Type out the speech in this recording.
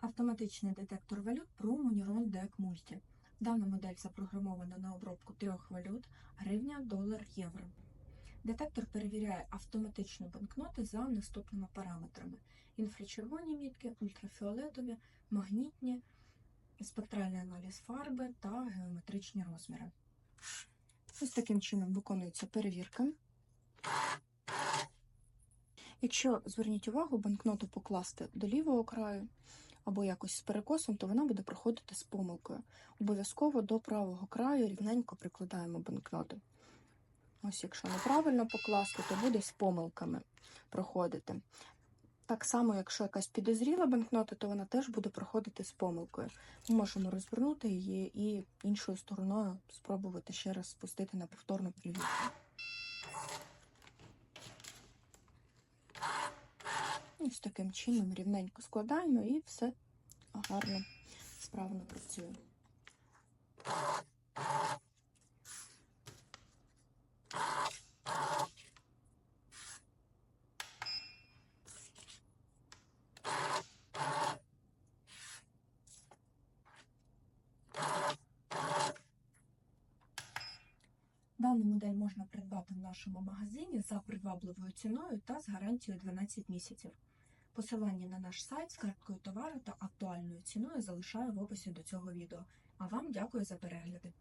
Автоматичний детектор валют Promo Neuron DEC Multi. Дана модель запрограмована на обробку трьох валют гривня, долар, євро. Детектор перевіряє автоматично банкноти за наступними параметрами: інфрачервоні мітки, ультрафіолетові, магнітні, спектральний аналіз фарби та геометричні розміри. Ось таким чином виконується перевірка. Якщо зверніть увагу, банкноту покласти до лівого краю або якось з перекосом, то вона буде проходити з помилкою. Обов'язково до правого краю рівненько прикладаємо банкноти. Ось, якщо неправильно покласти, то буде з помилками проходити. Так само, якщо якась підозріла банкнота, то вона теж буде проходити з помилкою. Ми можемо розвернути її і іншою стороною спробувати ще раз спустити на повторну перевірку. Ось таким чином рівненько складаємо і все гарно, справно працює. Дану модель можна придбати в нашому магазині за привабливою ціною та з гарантією 12 місяців. Посилання на наш сайт з карткою товару та актуальною ціною залишаю в описі до цього відео. А вам дякую за перегляди.